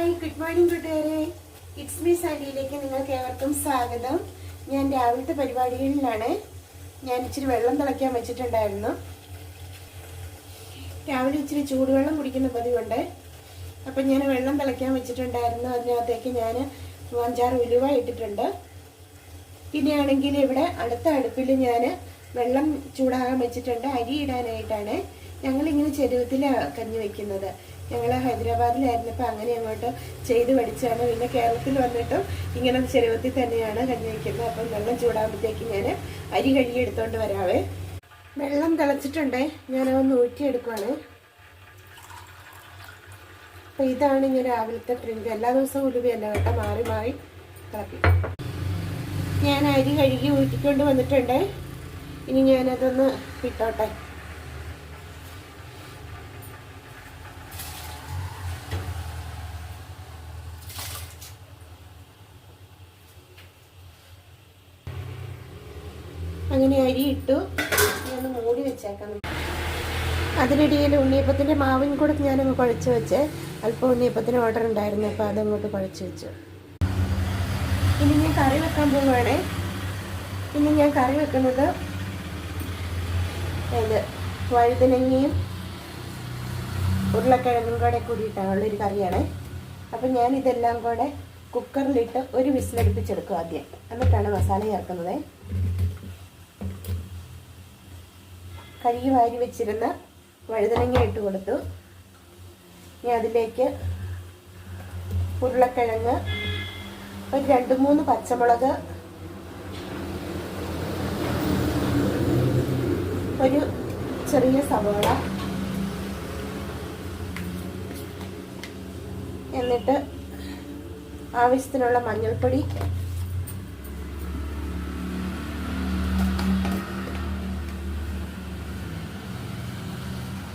Hi good morning കൂട്ടുകാരെ. It's me സാൻഡിയിലേക്ക് നിങ്ങൾക്ക് ഏവർക്കും സ്വാഗതം. ഞാൻ രാവിലത്തെ പരിപാടികളിലാണ്. ഞാൻ ഇച്ചിരി വെള്ളം തിളയ്ക്കാൻ വെച്ചിട്ടുണ്ടായിരുന്നു. രാവിലെ ഇച്ചിരി ചൂടുവെള്ളം കുടിക്കുന്ന പതിവുണ്ട്. അപ്പം ഞാൻ വെള്ളം തിളയ്ക്കാൻ വെച്ചിട്ടുണ്ടായിരുന്നു. അതിനകത്തേക്ക് ഞാൻ അഞ്ചാറ് ഉലുവ ഇട്ടിട്ടുണ്ട്. പിന്നെയാണെങ്കിൽ ഇവിടെ അടുത്ത അടുപ്പിൽ ഞാൻ വെള്ളം ചൂടാകാൻ വെച്ചിട്ടുണ്ട്. അരി ഇടാനായിട്ടാണ് ഞങ്ങളിങ്ങനെ ചെരുവത്തിലാണ് കഞ്ഞി വെക്കുന്നത്. ഞങ്ങൾ ഹൈദരാബാദിലായിരുന്നപ്പോൾ അങ്ങനെ അങ്ങോട്ട് ചെയ്ത് പഠിച്ചാണ് പിന്നെ കേരളത്തിൽ വന്നിട്ടും ഇങ്ങനെ ചെരുവത്തിൽ തന്നെയാണ് കഞ്ഞി വയ്ക്കുന്നത്. അപ്പം വെള്ളം ചൂടാകുമ്പോഴത്തേക്ക് ഞാൻ അരി കഴുകി എടുത്തോണ്ട് വരാവേ. വെള്ളം തിളച്ചിട്ടുണ്ടേ ഞാനതൊന്ന് ഊറ്റിയെടുക്കുവാണ്. അപ്പം ഇതാണ് ഇങ്ങനെ രാവിലത്തെ ഡ്രിങ്ക്. എല്ലാ ദിവസവും ഉലുവയല്ല കേട്ടോ മാറി മാറി തിളപ്പിക്കും. ഞാൻ അരി കഴുകി ഊറ്റിക്കൊണ്ട് വന്നിട്ടുണ്ട്. ഇനി ഞാനതൊന്ന് ഇട്ടോട്ടെ അങ്ങനെ അരി ഇട്ടു. ഞാൻ മൂടി വെച്ചേക്കാം. അതിനിടയിൽ ഉണ്ണിയപ്പത്തിന്റെ മാവിൻ കൂടെ ഞാനങ്ങ് കുഴച്ച് വെച്ച് അല്പം ഉണ്ണിയപ്പത്തിന് ഓർഡർ ഉണ്ടായിരുന്നു അപ്പോൾ അതങ്ങോട്ട് കുഴച്ച് വെച്ചു. ഇനി ഞാൻ കറി വെക്കാൻ പോവുകയാണ്. ഇനി ഞാൻ കറി വെക്കുന്നത് ഇത് വഴുതനങ്ങയും ഉരുളക്കിഴങ്ങും കൂടെ കൂടിയിട്ടുള്ളൊരു കറിയാണ്. അപ്പം ഞാൻ ഇതെല്ലാം കൂടെ കുക്കറിലിട്ട് ഒരു വിസിലടുപ്പിച്ചെടുക്കും ആദ്യം. എന്നിട്ടാണ് മസാല ചേർക്കുന്നത്. കഴുകി വാരി വെച്ചിരുന്ന വഴുതനങ്ങ ഇട്ട് കൊടുത്തു. ഇനി അതിലേക്ക് ഉരുളക്കിഴങ്ങ് ഒരു രണ്ട് മൂന്ന് പച്ചമുളക് ഒരു ചെറിയ സവോള എന്നിട്ട് ആവശ്യത്തിനുള്ള മഞ്ഞൾപ്പൊടി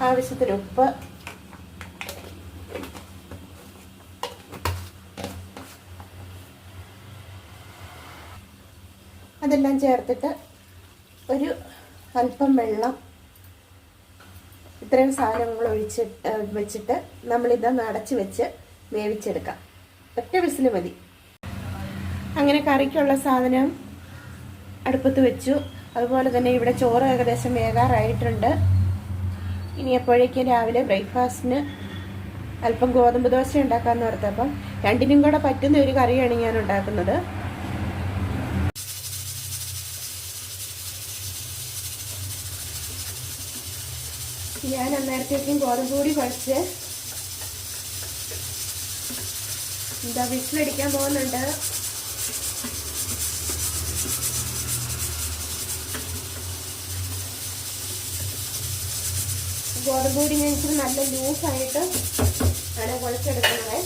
ആവശ്യത്തിന് ഉപ്പ്. അതെല്ലാം ചേർത്തിട്ട് ഒരു അല്പം വെള്ളം ഇത്രയും സാധനങ്ങൾ ഒഴിച്ചിട്ട് വെച്ചിട്ട് നമ്മളിതൊന്ന് അടച്ച് വെച്ച് വേവിച്ചെടുക്കാം. ഒറ്റ വിസിൽ മതി. അങ്ങനെ കറിക്കുള്ള സാധനം അടുപ്പത്ത് വെച്ചു. അതുപോലെ തന്നെ ഇവിടെ ചോറ് ഏകദേശം വേകാറായിട്ടുണ്ട്. ഇനി എപ്പോഴേക്കും രാവിലെ ബ്രേക്ക്ഫാസ്റ്റിന് അല്പം ഗോതമ്പ് ദോശ ഉണ്ടാക്കാമെന്ന് ഓർത്തപ്പം രണ്ടിനും കൂടെ പറ്റുന്ന ഒരു കറിയാണ് ഞാൻ ഉണ്ടാക്കുന്നത്. ഞാൻ അന്നേരത്തേക്കും ഗോതമ്പ് കൂടി കുഴച്ച് എന്താ വിസിലടിക്കാൻ പോകുന്നുണ്ട്? ഗോതമ്പ് പൊടി ഞാൻ ഇച്ചിരി നല്ല ലൂസായിട്ട് ആണ് കുഴച്ചെടുക്കുന്നത്.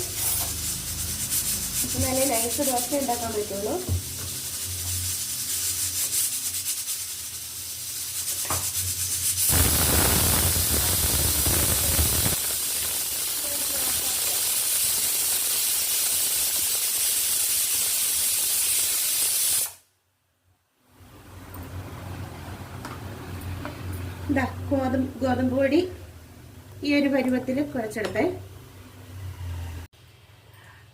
നല്ല നൈസ് ദോശ ഉണ്ടാക്കാൻ പറ്റുള്ളൂ. ഇതാ ഗോതമ്പ് ഗോതമ്പ് പൊടി ഈ ഒരു പരുവത്തിൽ കുഴച്ചെടുത്തേ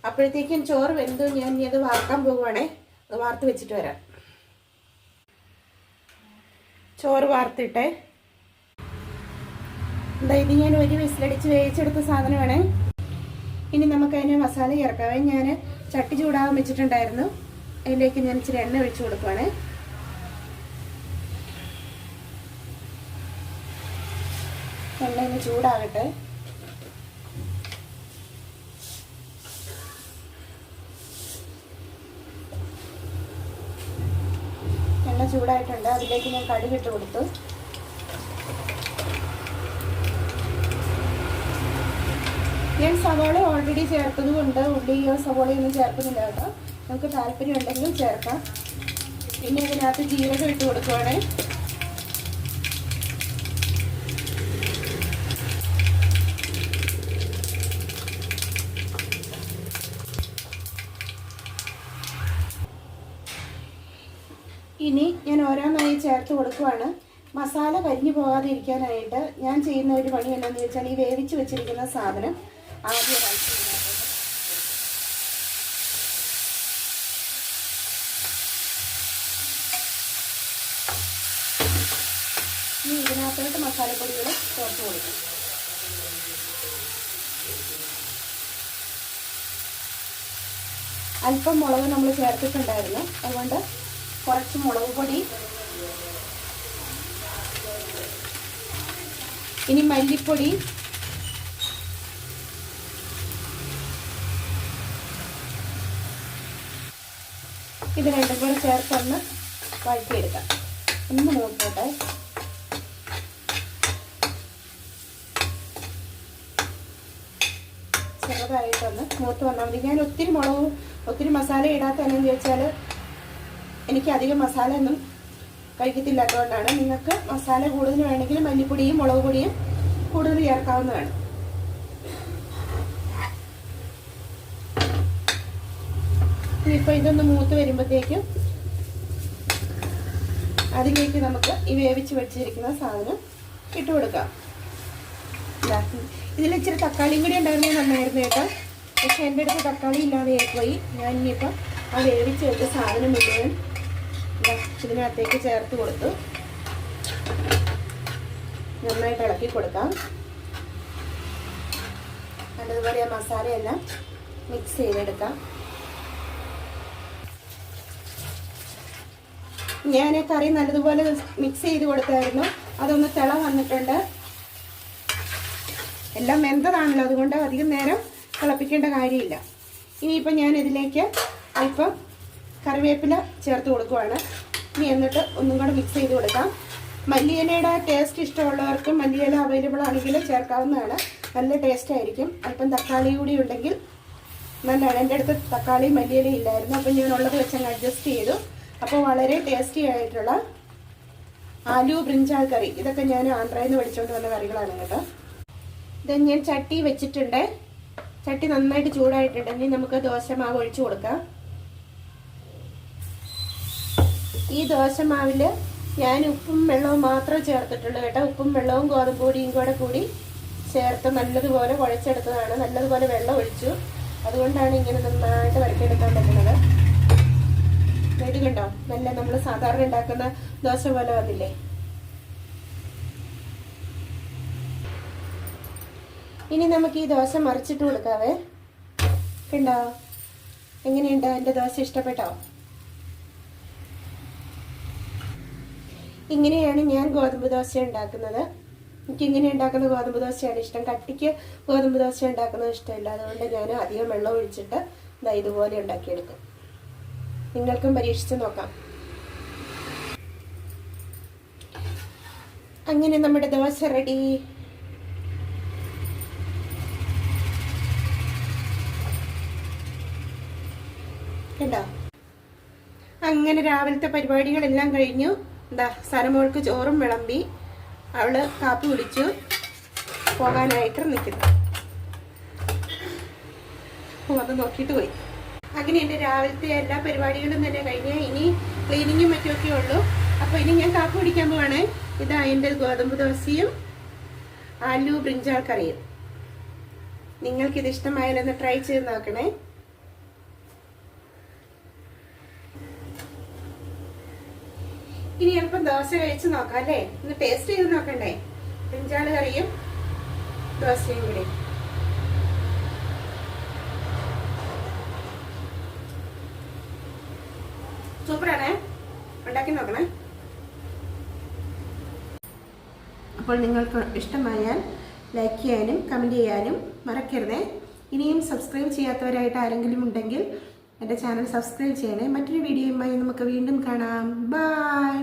അപ്പോഴത്തേക്കും ചോറ് വെന്തു ഞാൻ ഇനി അത് വാർക്കാൻ പോവുകയാണേ അത് വാർത്ത് വെച്ചിട്ട് വരാം. ചോറ് വാർത്തിട്ടെ. എന്താ ഇത് ഞാൻ ഒരു വിസിലടിച്ച് വേവിച്ചെടുത്ത സാധനമാണ്. ഇനി നമുക്ക് അതിന് മസാല ചേർക്കാവേ ഞാൻ ചട്ടി ചൂടാകാൻ വെച്ചിട്ടുണ്ടായിരുന്നു. അതിലേക്ക് ഞാൻ ഇച്ചിരി എണ്ണ ഒഴിച്ചു കൊടുക്കുവാണേ. എണ്ണ ചൂടാകട്ടെ. എണ്ണ ചൂടായിട്ടുണ്ട്. അതിലേക്ക് ഞാൻ കടുകിട്ട് കൊടുത്തു. ഞാൻ സവാള ഓൾറെഡി ചേർക്കുന്നുമുണ്ട് ഉള്ളിയോ സവാളയോ ഒന്നും ചേർക്കുന്നില്ല കേട്ടോ. നമുക്ക് താല്പര്യം ഉണ്ടെങ്കിൽ ചേർക്കാം. പിന്നെ അതിനകത്ത് ജീരകം ഇട്ട് കൊടുക്കുവാണേ. ചേർത്ത് കൊടുക്കുവാണ്. മസാല കരിഞ്ഞു പോകാതിരിക്കാനായിട്ട് ഞാൻ ചെയ്യുന്ന ഒരു പണി എന്താണെന്ന് വെച്ചാൽ ഈ വേവിച്ച് വെച്ചിരിക്കുന്ന സാധനം ആദ്യം ഇനി ഇതിനകത്തോട്ട് മസാലപ്പൊടികൾ ചേർത്ത് കൊടുക്കും അല്പം മുളക് നമ്മൾ ചേർത്തിട്ടുണ്ടായിരുന്നു. അതുകൊണ്ട് കുറച്ച് മുളക് പൊടി ഇനി മല്ലിപ്പൊടി. ഇത് രണ്ടും കൂടെ ചേർത്തൊന്ന് വഴറ്റിയെടുക്കാം. ഒന്ന് നോക്കട്ടെ. ചെറുതായിട്ടൊന്ന് മൂത്ത് വന്നാൽ മതി ഞാൻ ഒത്തിരി മുളകും ഒത്തിരി മസാല ഇടാത്ത എന്നാന്ന് ചോദിച്ചാൽ എനിക്ക് അധികം മസാല ഒന്നും കഴിക്കത്തില്ലാത്തതുകൊണ്ടാണ് നിങ്ങൾക്ക് മസാല കൂടുതൽ വേണമെങ്കിൽ മല്ലിപ്പൊടിയും മുളക് പൊടിയും കൂടുതൽ ചേർക്കാവുന്നതാണ്. ഇനിയിപ്പോൾ ഇതൊന്ന് മൂത്ത് വരുമ്പോഴത്തേക്കും അതിലേക്ക് നമുക്ക് ഈ വേവിച്ച് വെച്ചിരിക്കുന്ന സാധനം ഇട്ട് കൊടുക്കാം. ഇതാ, ഇതിൽ ഇച്ചിരി തക്കാളിയും കൂടി ഉണ്ടായിരുന്നെങ്കിൽ നന്നായിരുന്നു കേട്ടോ. പക്ഷെ എന്റെ അടുത്ത് തക്കാളി ഇല്ലാതെ പോയി ഞാൻ ഇനിയിപ്പം ആ വേവിച്ച് വെച്ച സാധനം മുഴുവൻ ഇതിനകത്തേക്ക് ചേർത്ത് കൊടുത്തു നന്നായിട്ട് ഇളക്കി കൊടുക്കാം. അതുപോലെ ആ മസാലയെല്ലാം മിക്സ് ചെയ്തെടുക്കാം. ഞാൻ കറി നല്ലതുപോലെ മിക്സ് ചെയ്ത് കൊടുത്തായിരുന്നു. അതൊന്ന് തിള വന്നിട്ടുണ്ട്. എല്ലാം വെന്തതാണല്ലോ അതുകൊണ്ട് അധികം നേരം തിളപ്പിക്കേണ്ട കാര്യമില്ല. ഇനിയിപ്പോൾ ഞാൻ ഇതിലേക്ക് അല്പം കറിവേപ്പില ചേർത്ത് കൊടുക്കുവാണ്. ഇനി എന്നിട്ട് ഒന്നും കൂടെ മിക്സ് ചെയ്ത് കൊടുക്കാം. മല്ലിയിലയുടെ ടേസ്റ്റ് ഇഷ്ടമുള്ളവർക്ക് മല്ലിയില അവൈലബിൾ ആണെങ്കിൽ ചേർക്കാവുന്നതാണ്. നല്ല ടേസ്റ്റ് ആയിരിക്കും. അല്പം തക്കാളി കൂടി ഉണ്ടെങ്കിൽ നല്ലതാണ്. എന്റെ അടുത്ത് തക്കാളി മല്ലിയില ഇല്ലായിരുന്നു. അപ്പം ഞാൻ ഉള്ളത് വെച്ചങ്ങ് അഡ്ജസ്റ്റ് ചെയ്തു. അപ്പോൾ വളരെ ടേസ്റ്റി ആയിട്ടുള്ള ആലു ബ്രിഞ്ചാൾ കറി. ഇതൊക്കെ ഞാൻ ആന്ധ്രയിൽ നിന്ന് പഠിച്ചുകൊണ്ട് വന്ന കറികളാണ് കേട്ടോ. ഇത് ഞാൻ ചട്ടി വെച്ചിട്ടുണ്ട്. ചട്ടി നന്നായിട്ട് ചൂടായിട്ടുണ്ട്. ഇനി നമുക്ക് ദോശമാവ് ഒഴിച്ചു കൊടുക്കാം. ഈ ദോശമാവിൽ ഞാൻ ഉപ്പും വെള്ളവും മാത്രം ചേർത്തിട്ടുള്ളൂ കേട്ടോ. ഉപ്പും വെള്ളവും ഗോതമ്പ് പൊടിയും കൂടെ കൂടി ചേർത്ത് നല്ലതുപോലെ കുഴച്ചെടുത്തതാണ്. നല്ലതുപോലെ വെള്ളം ഒഴിച്ചു. അതുകൊണ്ടാണ് ഇങ്ങനെ നന്നായിട്ട് വരയ്ക്കെടുക്കാൻ പറ്റുന്നത്. ഇത് കണ്ടോ? നല്ല നമ്മൾ സാധാരണ ഉണ്ടാക്കുന്ന ദോശ പോലെ വന്നില്ലേ? ഇനി നമുക്ക് ഈ ദോശ മറിച്ചിട്ട് കൊടുക്കാവേ. കണ്ടോ? എങ്ങനെയുണ്ട്? എന്റെ ദോശ ഇഷ്ടപ്പെട്ടോ? ഇങ്ങനെയാണ് ഞാൻ ഗോതമ്പ് ദോശ ഉണ്ടാക്കുന്നത്. എനിക്ക് ഇങ്ങനെ ഉണ്ടാക്കുന്ന ഗോതമ്പ് ദോശയാണ് ഇഷ്ടം. കട്ടിക്ക് ഗോതമ്പ് ദോശ ഉണ്ടാക്കുന്നത് ഇഷ്ടമില്ല. അതുകൊണ്ട് ഞാൻ അധികം വെള്ളം ഒഴിച്ചിട്ട് ഇതാ ഇതുപോലെ ഉണ്ടാക്കിയെടുക്കും. നിങ്ങൾക്കും പരീക്ഷിച്ച് നോക്കാം. അങ്ങനെ നമ്മുടെ ദോശ റെഡി. കണ്ടോ? അങ്ങനെ രാവിലത്തെ പരിപാടികളെല്ലാം കഴിഞ്ഞു. എന്താ സരമോൾക്ക് ചോറും വിളമ്പി അവൾ കാപ്പി കുടിച്ചു. പോകാനായിട്ട് നിൽക്കുന്നു വന്ന് നോക്കിയിട്ട് പോയി. അങ്ങനെ എന്റെ രാവിലത്തെ എല്ലാ പരിപാടികളും തന്നെ കഴിഞ്ഞ് ഇനി ക്ലീനിങ്ങും മറ്റുമൊക്കെ ഉള്ളൂ. അപ്പോൾ ഇനി ഞാൻ കാപ്പി കുടിക്കാൻ പോവാണ്. ഇതാ എന്റെ ഗോതമ്പ് ദോശയും ആലു ബ്രിഞ്ചാൾ കറിയും. നിങ്ങൾക്കിത് ഇഷ്ടമായാലൊന്ന് ട്രൈ ചെയ്ത് നോക്കണേ. ഇനി അല്പം ദോശ കഴിച്ച് നോക്കാം അല്ലേ? ഒന്ന് ടേസ്റ്റ് ചെയ്ത് നോക്കണ്ടേ? പിഞ്ചാൾ കറിയും ദോശയും കൂടി. സൂപ്പറാണേ? ഉണ്ടാക്കി നോക്കണേ. അപ്പോൾ നിങ്ങൾക്ക് ഇഷ്ടമായാൽ ലൈക്ക് ചെയ്യാനും കമന്റ് ചെയ്യാനും മറക്കരുതേ. ഇനിയും സബ്സ്ക്രൈബ് ചെയ്യാത്തവരായിട്ട് ആരെങ്കിലും ഉണ്ടെങ്കിൽ എന്റെ ചാനൽ സബ്സ്ക്രൈബ് ചെയ്യണേ. മറ്റൊരു വീഡിയോയുമായി നമുക്ക് വീണ്ടും കാണാം. ബൈ